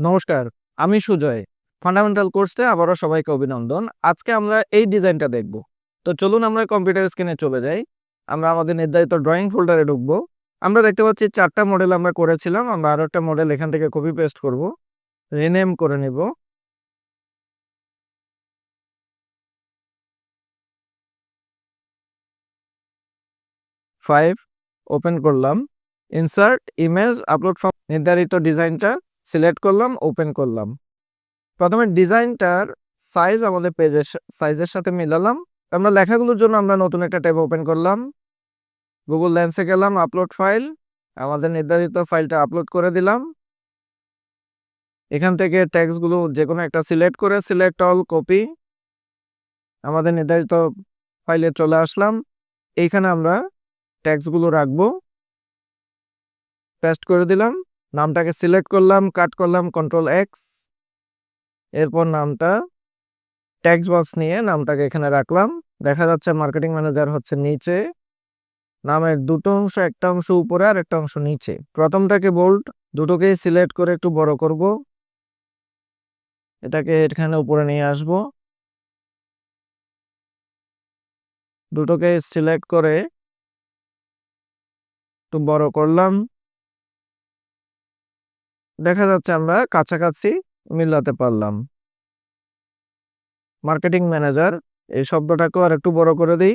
নমস্কার, আমি সুজয়। ফান্ডামেন্টাল কোর্সে আবারও সবাইকে অভিনন্দন। আজকে আমরা এই ডিজাইনটা দেখব। তো চলুন আমরা কম্পিউটার স্ক্রিনে চলে যাই। আমরা আমাদের নির্ধারিত ড্রয়িং ফোল্ডারে ঢুকবো। আমরা দেখতে পাচ্ছি চারটা মডেল আমরা করেছিলাম। আমরা আরও একটা মডেল এখান থেকে কপি পেস্ট করব। রিনেম করে নিব। ফাইভ ওপেন করলাম। ইনসার্ট ইমেজ আপলোড ফ্রম নির্ধারিত ডিজাইনটা সিলেক্ট করলাম, ওপেন করলাম। প্রথমে ডিজাইনটার সাইজ আমাদের পেজের সাইজের সাথে মিলালাম। আমরা লেখাগুলোর জন্য আমরা নতুন একটা ট্যাব ওপেন করলাম। গুগল লেন্সে গেলাম আপলোড ফাইল আমাদের নির্ধারিত ফাইলটা আপলোড করে দিলাম। এখান থেকে ট্যাক্সগুলো যে কোনো একটা সিলেক্ট করে সিলেক্ট অল কপি আমাদের নির্ধারিত ফাইলে চলে আসলাম। এইখানে আমরা ট্যাক্সগুলো রাখব। পেস্ট করে দিলাম। নামটাকে সিলেক্ট করলাম, কাট করলাম কন্ট্রোল এক্স এরপর নামটা ট্যাক্স বক্স নিয়ে নামটাকে এখানে রাখলাম। দেখা যাচ্ছে মার্কেটিং ম্যানেজার হচ্ছে নিচে, নামের দুটো অংশ, একটা অংশ উপরে আর একটা অংশ নিচে। প্রথমটাকে বোল্ড দুটোকেই সিলেক্ট করে একটু বড় করব। এটাকে এখানে উপরে নিয়ে আসব। দুটোকে সিলেক্ট করে একটু বড় করলাম। দেখা যাচ্ছে আমরা কাছাকাছি মিলাতে পারলাম। মার্কেটিং ম্যানেজার, এই শব্দটাকেও আর একটু বড় করে দিই।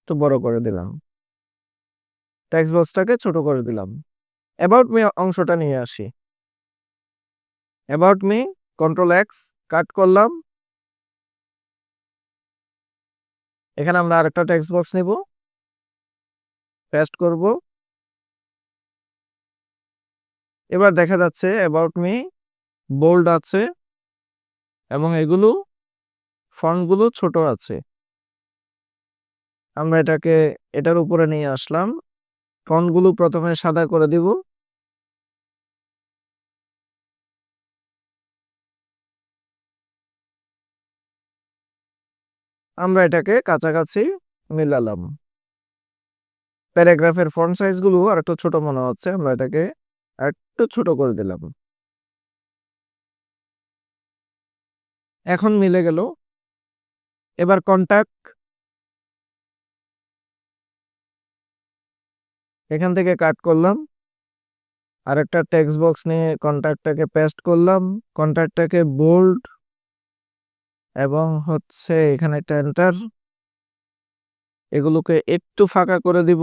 একটু বড় করে দিলাম। টেক্সট বক্সটাকে ছোট করে দিলাম। অ্যাবাউট মি অংশটা নিয়ে আসি। About me control X cut করলাম। এখানে আমরা আরেকটা টেক্সট বক্স নিব। পেস্ট করব। এবার দেখা যাচ্ছে অ্যাবাউট মি বোল্ড আছে এবং এগুলো ফন্টগুলো ছোট আছে। আমরা এটাকে, এটার উপরে নিয়ে আসলাম। ফন্টগুলো প্রথমে সাদা করে দিব। আমরা এটাকে কাছাকাছি মিলালাম। প্যারাগ্রাফের ফন্ট সাইজগুলো আর একটু ছোট মনে হচ্ছে। আমরা এটাকে একটু ছোট করে দিলাম। এখন মিলে গেল। এবার কন্ট্যাক্ট এখান থেকে কাট করলাম। আর একটা টেক্সট বক্স নিয়ে কন্ট্যাক্টটাকে পেস্ট করলাম। কন্ট্যাক্টটাকে বোল্ড এবং হচ্ছে এখানে একটা এন্টার এগুলোকে একটু ফাঁকা করে দিব।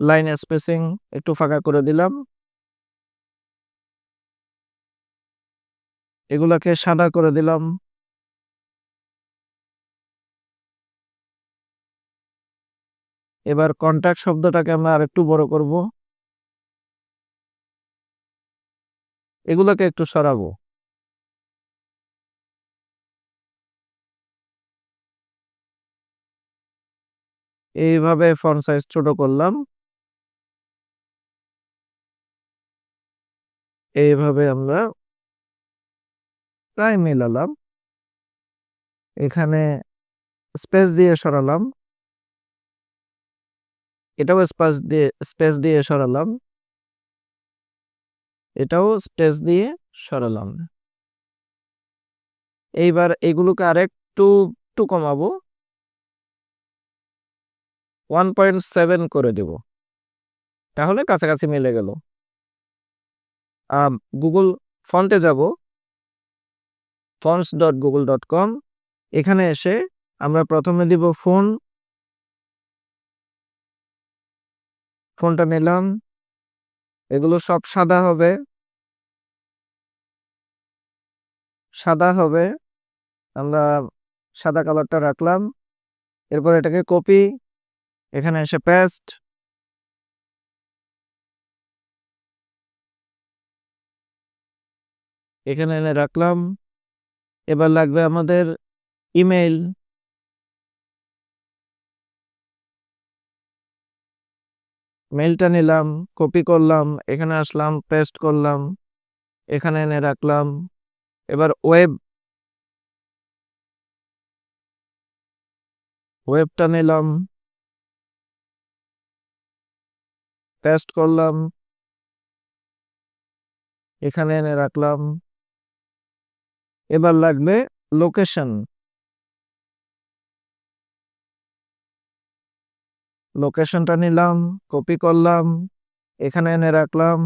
লাইন স্পেসিং একটু ফাঁকা করে দিলাম। এগুলাকে সাদা করে দিলাম। এবার কন্ট্যাক্ট শব্দটাকে আমরা আরেকটু বড় করব। এগুলোকে একটু সরাবো। এইভাবে ফন্ট সাইজ ছোট করলাম। এইভাবে আমরা প্রায় মেলালাম। এখানে স্পেস দিয়ে সরালাম। এটাও স্পেস দিয়ে স্পেস দিয়ে সরালাম। এটাও স্পেস দিয়ে সরালাম। এইবার এগুলোকে আরেকটু, একটু কমাবো। ওয়ান পয়েন্ট সেভেন করে দেব। তাহলে কাছাকাছি মিলে গেল। গুগল ফন্টে যাব। Fonts dot Google dot com এখানে এসে আমরা প্রথমে দিব ফোন। ফোনটা নিলাম। এগুলো সব সাদা হবে। সাদা হবে। আমরা সাদা কালারটা রাখলাম। এরপর এটাকে কপি এখানে এসে পেস্ট এখানে এনে রাখলাম। এবার লাগবে আমাদের ইমেইল। মেলটা নিলাম, কপি করলাম, এখানে আসলাম, পেস্ট করলাম, এখানে এনে রাখলাম। এবার ওয়েব। ওয়েবটা নিলাম। পেস্ট করলাম। এখানে এনে রাখলাম। এবার লাগবে লোকেশন লোকেশনটা নিলাম কপি করলাম, এখানে এনে রাখলাম।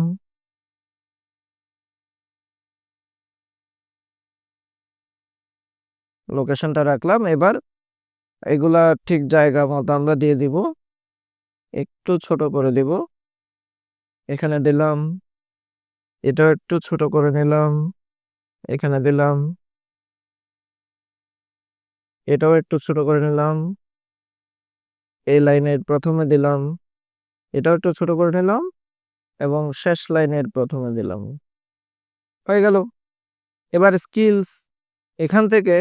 লোকেশনটা রাখলাম, এবার এগুলা ঠিক জায়গা মতো আমরা দিয়ে দিব। একটু ছোট করে দিব। এখানে দিলাম। এটা একটু ছোট করে নিলাম। এখানে দিলাম। এটাও একটু ছোট করে নিলাম। এই লাইনের প্রথমে দিলাম। এটাও একটু ছোট করে নিলাম এবং শেষ লাইনের প্রথমে দিলাম। হয়ে গেল। এবার স্কিলস এখান থেকে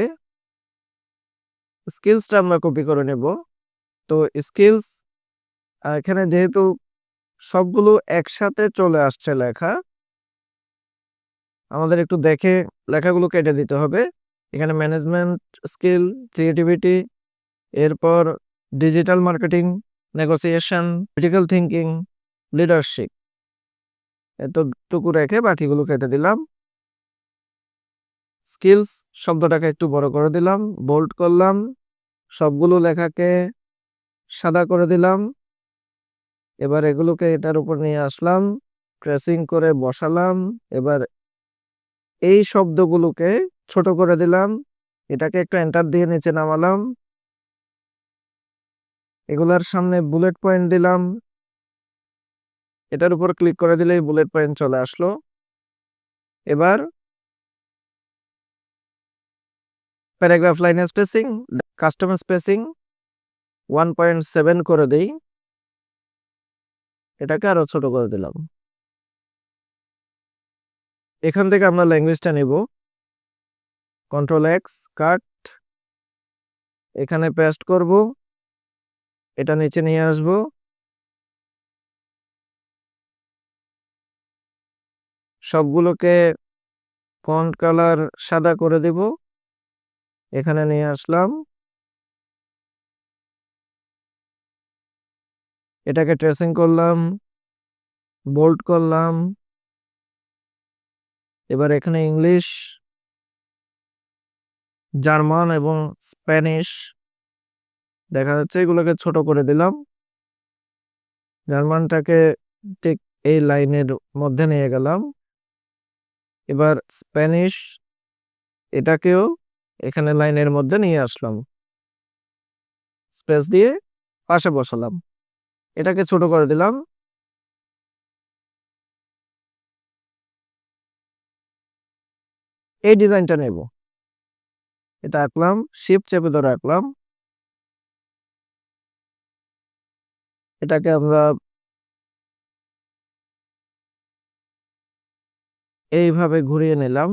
স্কিলসটা আমরা কপি করে নেব। তো স্কিলস এখানে যেহেতু সবগুলো একসাথে চলে আসছে লেখা আমাদের একটু দেখে লেখাগুলো কেটে দিতে হবে। এখানে ম্যানেজমেন্ট স্কিল ক্রিয়েটিভিটি এরপর digital marketing negotiation critical thinking leadership এতটুকু রেখে বাকিগুলো কেটে দিলাম। স্কিলস শব্দটাকে একটু বড় করে দিলাম বোল্ড করলাম, সবগুলো লেখাকে সাদা করে দিলাম। এবার এগুলোকে এটার উপর নিয়ে আসলাম ট্রেসিং করে বসালাম, এবার এই শব্দগুলোকে ছোট করে দিলাম। এটাকে একটু এন্টার দিয়ে নিচে নামালাম। এগুলার সামনে বুলেট পয়েন্ট দিলাম। এটার উপর ক্লিক করে দিলেই বুলেট পয়েন্ট চলে আসলো। এবার paragraph line spacing custom spacing one point seven করে দিই। এটাকে আরও ছোট করে দিলাম। এখান থেকে আমরা ল্যাঙ্গুয়েজটা নিব। কন্ট্রোল এক্স কাট এখানে পেস্ট করব। এটা নিচে নিয়ে আসব। সবগুলোকে ফন্ট কালার সাদা করে দেব। এখানে নিয়ে আসলাম। এটাকে ট্রেসিং করলাম। বোল্ড করলাম। এবার এখানে ইংলিশ, জার্মান এবং স্প্যানিশ দেখা যাচ্ছে। এগুলোকে ছোট করে দিলাম। জার্মানটাকে ঠিক এই লাইনের মধ্যে নিয়ে গেলাম। এবার স্প্যানিশ, এটাকেও এখানে লাইনের মধ্যে নিয়ে আসলাম। স্পেস দিয়ে পাশে বসালাম। এটাকে ছোট করে দিলাম। এই ডিজাইনটা নেব। এটা আঁকলাম শিপ চেপে ধরে আঁকলাম। এটাকে আমরা এইভাবে ঘুরিয়ে নিলাম।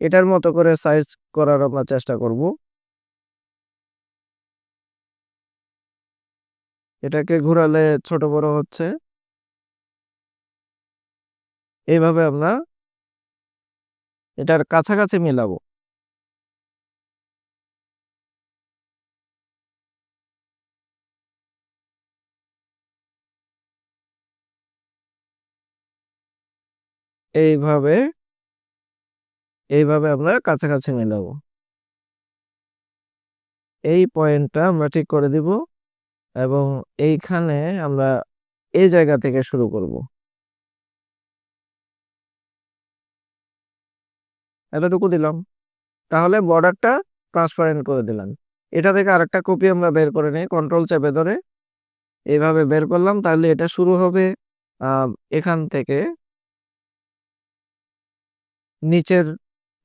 এটার মতো করে সাইজ করার আমরা চেষ্টা করব। এটাকে ঘোরালে ছোট বড় হচ্ছে। এইভাবে আমরা এটার কাছাকাছি মেলাবো। এইভাবে এইভাবে আমরা কাছাকাছি মেলাবো। এই পয়েন্টটা আমরা ঠিক করে দিব এবং এইখানে আমরা এই জায়গা থেকে শুরু করব। এতটুকু দিলাম। তাহলে বর্ডারটা ট্রান্সপারেন্ট করে দিলাম। এটা থেকে আরেকটা কপি আমরা বের করে নিই কন্ট্রোল চেপে ধরে এইভাবে বের করলাম। তাহলে এটা শুরু হবে এখান থেকে। নিচের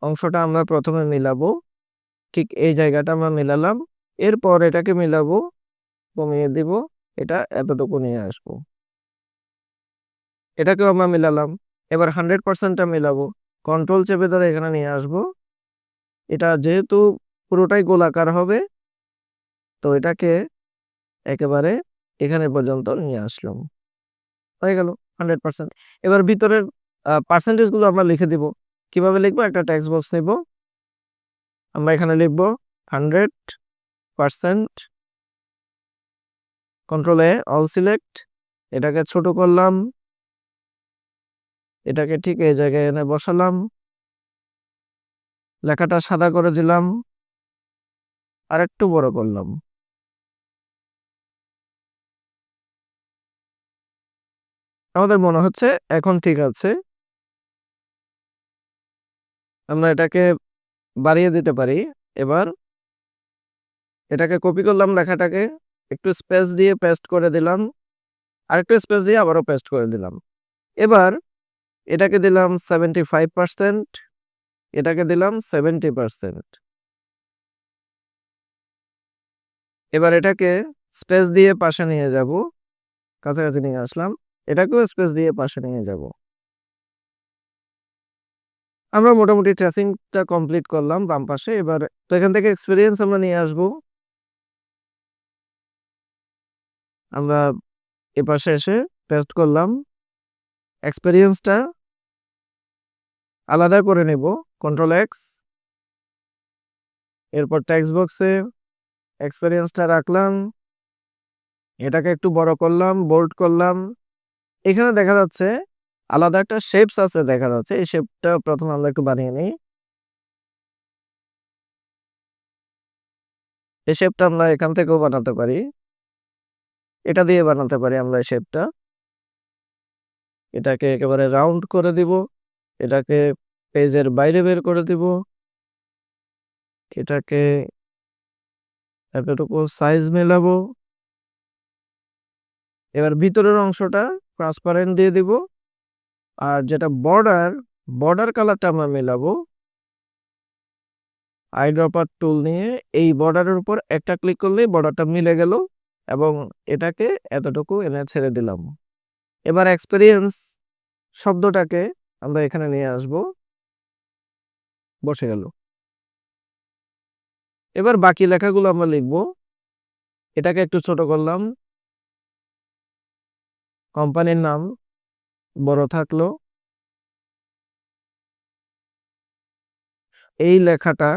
অংশটা আমরা প্রথমে মিলাবো। ঠিক এই জায়গাটা আমরা মিলালাম। এরপর এটাকে মিলাবো, কমিয়ে দিব। এটা এতটুকু নিয়ে আসব। এটাকেও আমরা মিলালাম। এবার হান্ড্রেড পার্সেন্টটা মিলাবো। কন্ট্রোল চেপে ধরে এখানে নিয়ে আসব। এটা যেহেতু পুরোটাই গোলাকার হবে, তো এটাকে একেবারে এখানে পর্যন্ত নিয়ে আসলাম। হয়ে গেল হান্ড্রেড পার্সেন্ট এবার ভিতরের পার্সেন্টেজগুলো আমরা লিখে দিব। কীভাবে লিখব? একটা টেক্সট বক্স নেব। আমরা এখানে লিখব হান্ড্রেড পার্সেন্ট কন্ট্রোলে অল সিলেক্ট এটাকে ছোট করলাম। এটাকে ঠিক এই জায়গায় এনে বসালাম। লেখাটা সাদা করে দিলাম। আর একটু বড় করলাম। আমাদের মনে হচ্ছে এখন ঠিক আছে। আমরা এটাকে বাড়িয়ে দিতে পারি। এবার এটাকে কপি করলাম লেখাটাকে। একটু স্পেস দিয়ে পেস্ট করে দিলাম। আর একটু স্পেস দিয়ে আবারও পেস্ট করে দিলাম। এবার এটাকে দিলাম সেভেন্টি ফাইভ পার্সেন্ট এটাকে দিলাম সেভেন্টি পার্সেন্ট এবার এটাকে স্পেস দিয়ে পাশে নিয়ে যাব, কাছাকাছি নিয়ে আসলাম, এটাকেও স্পেস দিয়ে পাশে নিয়ে যাব। আমরা মোটামুটি ট্রেসিংটা কমপ্লিট করলাম বাম পাশে, এবার তো এখান থেকে এক্সপিরিয়েন্স আমরা নিয়ে আসব। আমরা এ পাশে এসে পেস্ট করলাম। এক্সপিরিয়েন্সটা আলাদা করে নেব। কন্ট্রোল এক্স এরপর টেক্সট বক্সে এক্সপিরিয়েন্সটা রাখলাম। এটাকে একটু বড় করলাম বোল্ড করলাম। এখানে দেখা যাচ্ছে আলাদা একটা শেপস আছে দেখা যাচ্ছে। এই শেপটা প্রথমে আমরা একটু বানিয়ে নিই। এই শেপটা আমরা এখান থেকেও বানাতে পারি। এটা দিয়ে বানাতে পারি আমরা এই শেপটা এটাকে একেবারে রাউন্ড করে দিব। এটাকে পেজের বাইরে বের করে দিব। এটাকে এতটুকু সাইজ মেলাবো। এবার ভিতরের অংশটা ট্রান্সপারেন্ট দিয়ে দিব। আর যেটা বর্ডার বর্ডার কালারটা আমরা মেলাবো। আইড্রপার টুল নিয়ে এই বর্ডারের উপর একটা ক্লিক করলেই বর্ডারটা মিলে গেল এবং এটাকে এতটুকু এনে ছেড়ে দিলাম। এবার এক্সপেরিয়েন্স শব্দটাকে আমরা এখানে নিয়ে আসব। বসে গেল। এবার বাকি লেখাগুলো আমরা লিখব। এটাকে একটু ছোট করলাম। কোম্পানির নাম বড় থাকল। এই লেখাটা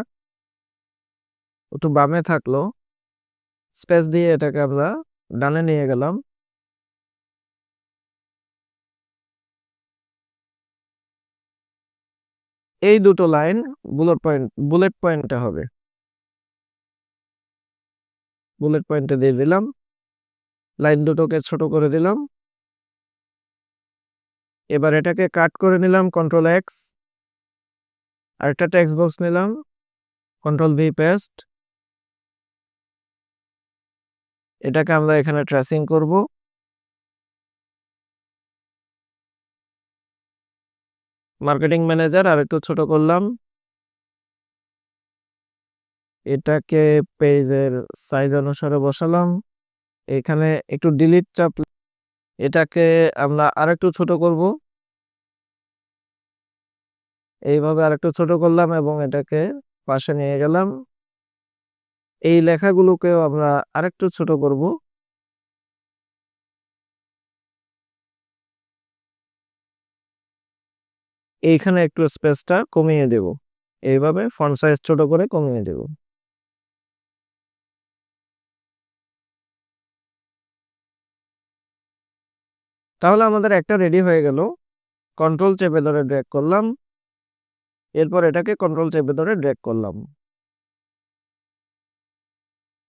একটু বামে থাকল। স্পেস দিয়ে এটাকে আমরা ডানে নিয়ে গেলাম। এই দুটো লাইন বুলেট পয়েন্ট, বুলেট পয়েন্টটা হবে। বুলেট পয়েন্টে দিয়ে দিলাম। লাইন দুটোকে ছোট করে দিলাম। এবার এটাকে কাট করে নিলাম কন্ট্রোল এক্স আরেকটা টেক্সট বক্স নিলাম কন্ট্রোল ভি পেস্ট এটাকে আমরা এখানে ট্রেসিং করব। মার্কেটিং ম্যানেজার আর একটু ছোট করলাম। এটাকে পেজের সাইজ অনুসারে বসালাম। এখানে একটু ডিলিট চাপ এটাকে আমরা আরেকটু ছোট করব। এইভাবে আরেকটু ছোট করলাম এবং এটাকে পাশে নিয়ে গেলাম। এই লেখাগুলোকেও আমরা আরেকটু ছোট করব। এইখানে একটু স্পেসটা কমিয়ে দেব। এইভাবে ফন্ট সাইজ ছোট করে কমিয়ে দেব। তাহলে আমাদের একটা রেডি হয়ে গেল। কন্ট্রোল চেপে ধরে ড্র্যাগ করলাম। এরপর এটাকে কন্ট্রোল চেপে ধরে ড্র্যাগ করলাম।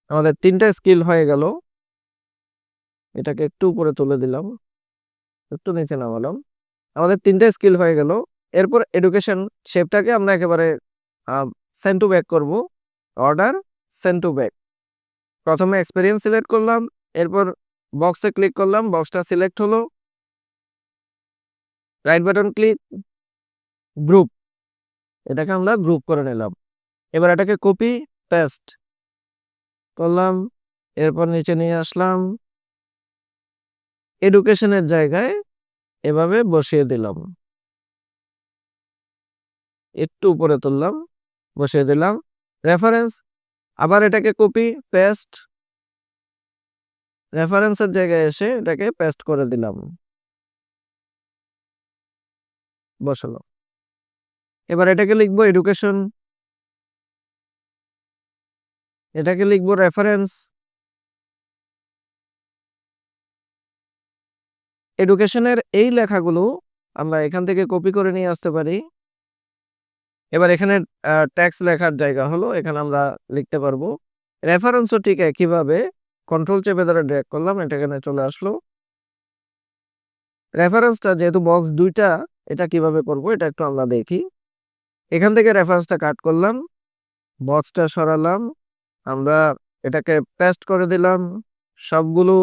আমাদের তিনটা স্কিল হয়ে গেল। এটাকে একটু উপরে তুলে দিলাম। একটু নিচে নামালাম। আমাদের তিনটা স্কিল হয়ে গেল। এরপর এডুকেশন শেপটাকে আমরা একেবারে সেন্ড টু ব্যাক করব। অর্ডার সেন্ড টু ব্যাক প্রথমে এক্সপিরিয়েন্স সিলেক্ট করলাম, এরপর বক্সে ক্লিক করলাম বক্সটা সিলেক্ট হলো। রাইট বাটন ক্লিক গ্রুপ এটাকে আমরা গ্রুপ করে নিলাম। এবার এটাকে কপি পেস্ট করলাম। এরপর নিচে নিয়ে আসলাম। এডুকেশনের জায়গায় এভাবে বসিয়ে দিলাম। একটু উপরে তুললাম, বসিয়ে দিলাম। রেফারেন্স আবার এটাকে কপি পেস্ট রেফারেন্সের জায়গায় এসে এটাকে পেস্ট করে দিলাম। বসালো। এবার এটাকে লিখব এডুকেশন এটাকে লিখব রেফারেন্স এডুকেশনের এই লেখাগুলো আমরা এখান থেকে কপি করে নিয়ে আসতে পারি। এবার এখানে ট্যাক্স লেখার জায়গা হলো, এখানে আমরা লিখতে পারব রেফারেন্সও ঠিক একইভাবে কন্ট্রোল চেপে ধরে ড্র্যাগ করলাম, এটা এখানে চলে আসলো। রেফারেন্সটা যেহেতু বক্স দুইটা, এটা কীভাবে করব, এটা একটু আমরা দেখি। এখান থেকে রেফারেন্সটা কাট করলাম বক্সটা সরালাম, আমরা এটাকে পেস্ট করে দিলাম, সবগুলো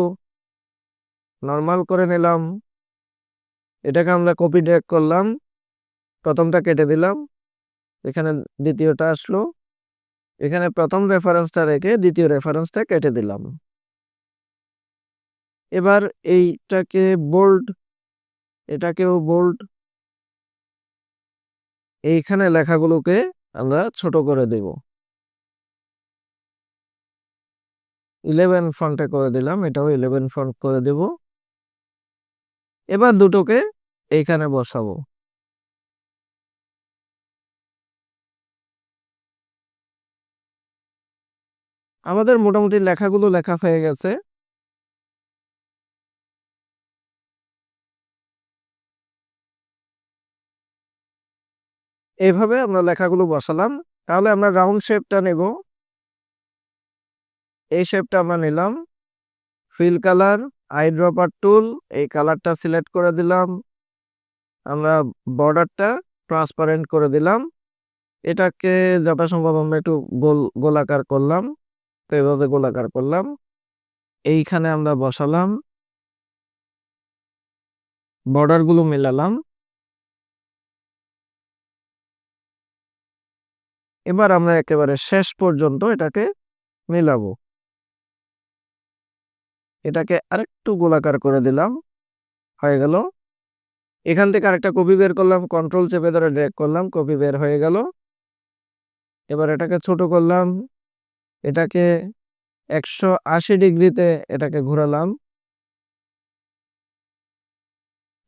নর্মাল করে নিলাম, এটাকে আমরা কপি ড্র্যাগ করলাম, প্রথমটা কেটে দিলাম এখানে দ্বিতীয়টা আসলো। এখানে প্রথম রেফারেন্সটা রেখে দ্বিতীয় রেফারেন্সটা কেটে দিলাম। এবার এইটাকে বোল্ড এটাকেও বোল্ড এইখানে লেখাগুলোকে আমরা ছোট করে দেব। ইলেভেন ফন্টে করে দিলাম, এটাও ইলেভেন ফন্ট করে দেব। এবার দুটোকে এইখানে বসাবো। আমাদের মোটামুটি লেখাগুলো লেখা হয়ে গেছে। এভাবে আমরা লেখাগুলো বসালাম। তাহলে আমরা রাউন্ড শেপটা নেব। এই শেপটা আমরা নিলাম। Fill colour eye dropper tool এই কালারটা সিলেক্ট করে দিলাম। আমরা বর্ডারটা ট্রান্সপারেন্ট করে দিলাম। এটাকে যথাসম্ভব আমরা একটু গোল, গোলাকার করলাম। তো এভাবে গোলাকার করলাম। এইখানে আমরা বসালাম। বর্ডারগুলো মেলালাম। এবার আমরা একেবারে শেষ পর্যন্ত এটাকে মেলাবো। এটাকে আরেকটু গোলাকার করে দিলাম। হয়ে গেল। এখান থেকে আরেকটা কপি বের করলাম কন্ট্রোল চেপে ধরে ড্র্যাগ করলাম, কপি বের হয়ে গেল। এবার এটাকে ছোট করলাম। এটাকে একশো আশি ডিগ্রিতে এটাকে ঘোরালাম।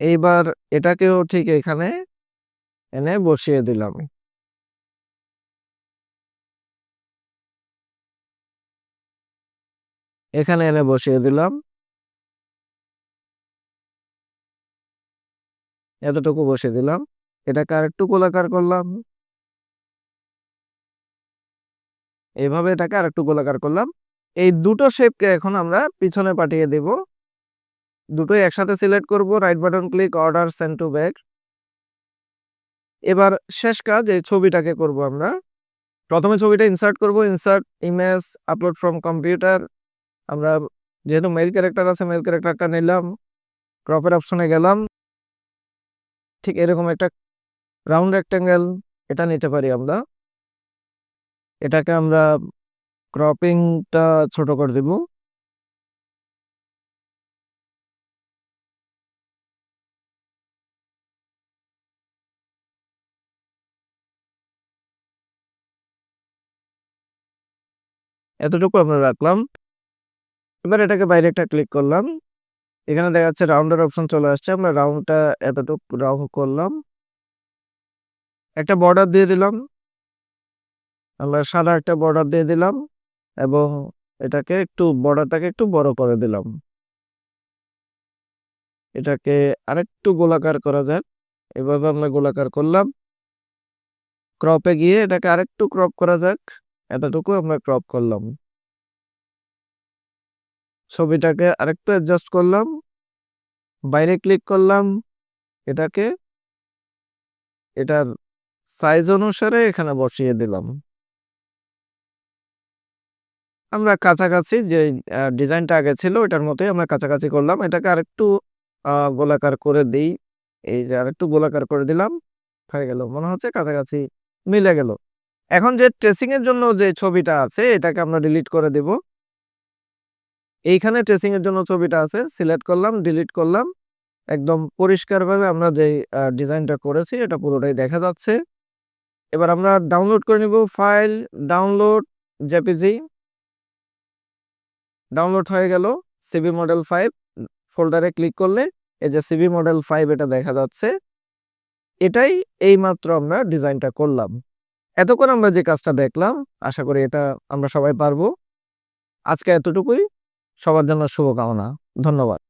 এইবার এটাকেও ঠিক এখানে এনে বসিয়ে দিলাম। এখানে এনে বসিয়ে দিলাম। এতটুকু বসিয়ে দিলাম। এটাকে আরেকটু গোলাকার করলাম। এইভাবে এটাকে আরেকটু গোলাকার করলাম। এই দুটো শেপকে এখন আমরা পিছনে পাঠিয়ে দেব। দুটোই একসাথে সিলেক্ট করব right button click order send to back এবার শেষ কাজ, এই ছবিটাকে করব আমরা। প্রথমে ছবিটা ইনসার্ট করব insert image upload from computer আমরা যেহেতু মেল ক্যারেক্টার আছে মেল ক্যারেক্টারটা নিলাম ক্রপের অপশনে গেলাম। ঠিক এরকম একটা রাউন্ড রেক্টেঙ্গেল এটা নিতে পারি আমরা। এটাকে আমরা ক্রপিংটা ছোট করে দেব। এতটুকু আমরা রাখলাম। এবার এটাকে বাইরে একটা ক্লিক করলাম। এখানে দেখা যাচ্ছে রাউন্ডের অপশন চলে আসছে। আমরা রাউন্ডটা এতটুকু রাউন্ড করলাম। একটা বর্ডার দিয়ে দিলাম। আমরা সাদা একটা বর্ডার দিয়ে দিলাম এবং এটাকে একটু বর্ডারটাকে একটু বড় করে দিলাম। এটাকে আরেকটু গোলাকার করা যাক। এভাবে আমরা গোলাকার করলাম। ক্রপে গিয়ে এটাকে আরেকটু ক্রপ করা যাক। এতটুকু আমরা ক্রপ করলাম। ছবিটাকে আরেকটু অ্যাডজাস্ট করলাম। বাইরে ক্লিক করলাম এটাকে। এটার সাইজ অনুসারে এখানে বসিয়ে দিলাম। আমরা কাছাকাছি যে ডিজাইনটা আগে ছিল ওটার মতোই আমরা কাছাকাছি করলাম। এটাকে আরেকটু গোলাকার করে দিই। এই যে আরেকটু গোলাকার করে দিলাম। হয়ে গেল। মনে হচ্ছে কাছাকাছি মিলে গেল। এখন যে ট্রেসিংয়ের জন্য যে ছবিটা আছে, এটাকে আমরা ডিলিট করে দেব। এইখানে ট্রেসিংয়ের জন্য ছবিটা আছে। সিলেক্ট করলাম ডিলিট করলাম। একদম পরিষ্কারভাবে আমরা যে ডিজাইনটা করেছি, এটা পুরোটাই দেখা যাচ্ছে। এবার আমরা ডাউনলোড করে নিব ফাইল ডাউনলোড জেপিজি ডাউনলোড হয়ে গেল সিবি মডেল ফাইভ ফোল্ডারে ক্লিক করলে এই যে সিবি মডেল ফাইভ এটা দেখা যাচ্ছে। এটাই এইমাত্র আমরা ডিজাইনটা করলাম। এতক্ষণ আমরা যে কাজটা দেখলাম, আশা করি এটা আমরা সবাই পারব। আজকে এতটুকুই। সবার জন্য শুভকামনা। ধন্যবাদ।